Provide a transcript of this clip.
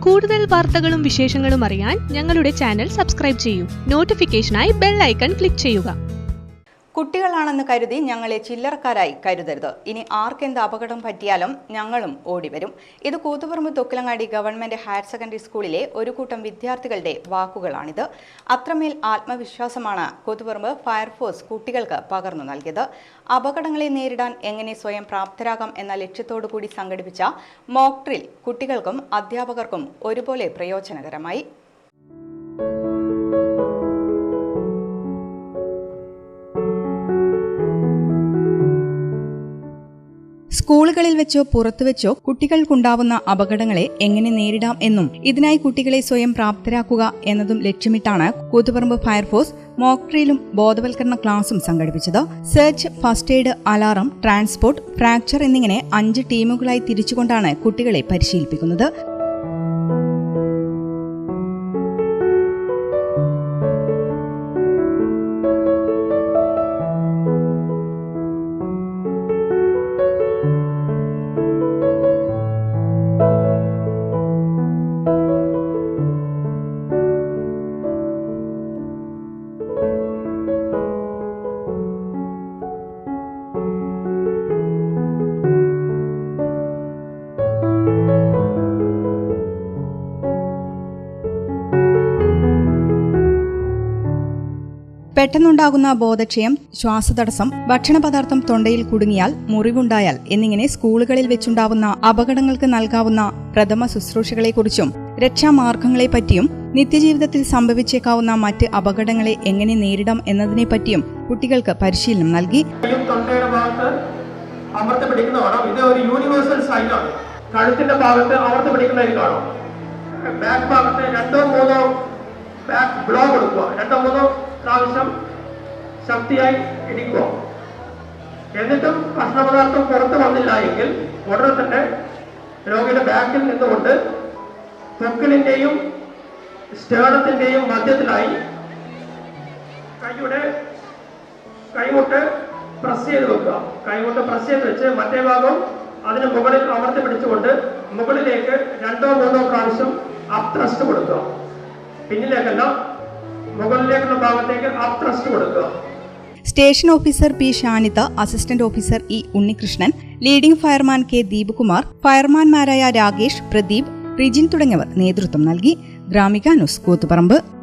കൂടുതൽ വാർത്തകളും വിശേഷങ്ങളും അറിയാൻ ഞങ്ങളുടെ ചാനൽ സബ്സ്ക്രൈബ് ചെയ്യൂ. നോട്ടിഫിക്കേഷനായി ബെൽ ഐക്കൺ ക്ലിക്ക് ചെയ്യുക. കുട്ടികളാണെന്ന് കരുതി ഞങ്ങളെ ചില്ലറക്കാരായി കരുതരുത്. ഇനി ആർക്കെന്ത് അപകടം പറ്റിയാലും ഞങ്ങളും ഓടിവരും. ഇത് Koothuparamba Thokkilangadi government higher secondary സ്കൂളിലെ ഒരു കൂട്ടം വിദ്യാർത്ഥികളുടെ വാക്കുകളാണിത്. അത്രമേൽ ആത്മവിശ്വാസമാണ് കൂത്തുപറമ്പ് ഫയർഫോഴ്സ് കുട്ടികൾക്ക് പകർന്നു നൽകിയത്. അപകടങ്ങളെ നേരിടാൻ എങ്ങനെ സ്വയം പ്രാപ്തരാകാം എന്ന ലക്ഷ്യത്തോടു കൂടി സംഘടിപ്പിച്ച മോക്ട്രിൽ കുട്ടികൾക്കും അധ്യാപകർക്കും ഒരുപോലെ പ്രയോജനകരമായി. സ്കൂളുകളിൽ വെച്ചോ പുറത്തു വെച്ചോ കുട്ടികൾക്കുണ്ടാവുന്ന അപകടങ്ങളെ എങ്ങനെ നേരിടാം എന്നും ഇതിനായി കുട്ടികളെ സ്വയം പ്രാപ്തരാക്കുക എന്നതും ലക്ഷ്യമിട്ടാണ് കൂത്തുപറമ്പ് ഫയർഫോഴ്സ് മോക്ട്രിയിലും ബോധവൽക്കരണ ക്ലാസും സംഘടിപ്പിച്ചത്. Search first aid alarm transport fracture എന്നിങ്ങനെ അഞ്ച് ടീമുകളായി തിരിച്ചുകൊണ്ടാണ് കുട്ടികളെ പരിശീലിപ്പിക്കുന്നത്. പെട്ടെന്നുണ്ടാകുന്ന ബോധക്ഷയം ശ്വാസതടസ്സം ഭക്ഷണപദാർത്ഥം തൊണ്ടയിൽ കുടുങ്ങിയാൽ മുറിവുണ്ടായാൽ എന്നിങ്ങനെ സ്കൂളുകളിൽ വെച്ചുണ്ടാവുന്ന അപകടങ്ങൾക്ക് നൽകാവുന്ന പ്രഥമ ശുശ്രൂഷകളെക്കുറിച്ചും രക്ഷാമാർഗങ്ങളെപ്പറ്റിയും നിത്യജീവിതത്തിൽ സംഭവിച്ചേക്കാവുന്ന മറ്റ് അപകടങ്ങളെ എങ്ങനെ നേരിടാം എന്നതിനെപ്പറ്റിയും കുട്ടികൾക്ക് പരിശീലനം നൽകി. ഇത് ഒരു യൂണിവേഴ്സൽ കഴുത്തിന്റെ ഭാഗത്ത് അമർത്തി പിടിക്കുന്നതിൽ കാണാം. ബാക്ക് ഭാഗത്ത് രണ്ടോ മൂന്നോ ബാക്ക് ബ്ലോ കൊടുക്കുക രണ്ടോ മൂന്നോ പ്രാവശ്യം ശക്തിയായി ഇടിക്കുക എന്നിട്ടും ഭക്ഷണപദാർത്ഥം പുറത്ത് വന്നില്ല എങ്കിൽ ഉടനെ തന്നെ രോഗിയുടെ ബാക്കിൽ നിന്നുകൊണ്ട് ത്വക്കിലിന്റെയും സ്റ്റേണത്തിന്റെയും മധ്യത്തിലായി കൈയുടെ കൈമുട്ട് പ്രസ് ചെയ്ത് വെക്കുക. കൈമുട്ട് പ്രസ് ചെയ്ത് വെച്ച് മറ്റേ ഭാഗം അതിന് മുകളിൽ അമർത്തി പിടിച്ചുകൊണ്ട് മുകളിലേക്ക് രണ്ടോ മൂന്നോ പ്രാവശ്യം അപ് ത്രസ്റ്റ് കൊടുക്കുക. പിന്നിലേക്കല്ല കൊടുക്കുക. Station officer P Shanitha assistant officer E Unnikrishnan leading fireman K Deepakumar ഫയർമാൻമാരായ Rakesh Pradeep Rijin തുടങ്ങിയവർ നേതൃത്വം നൽകി. ഗ്രാമിക ന്യൂസ് കൂത്തുപറമ്പ്.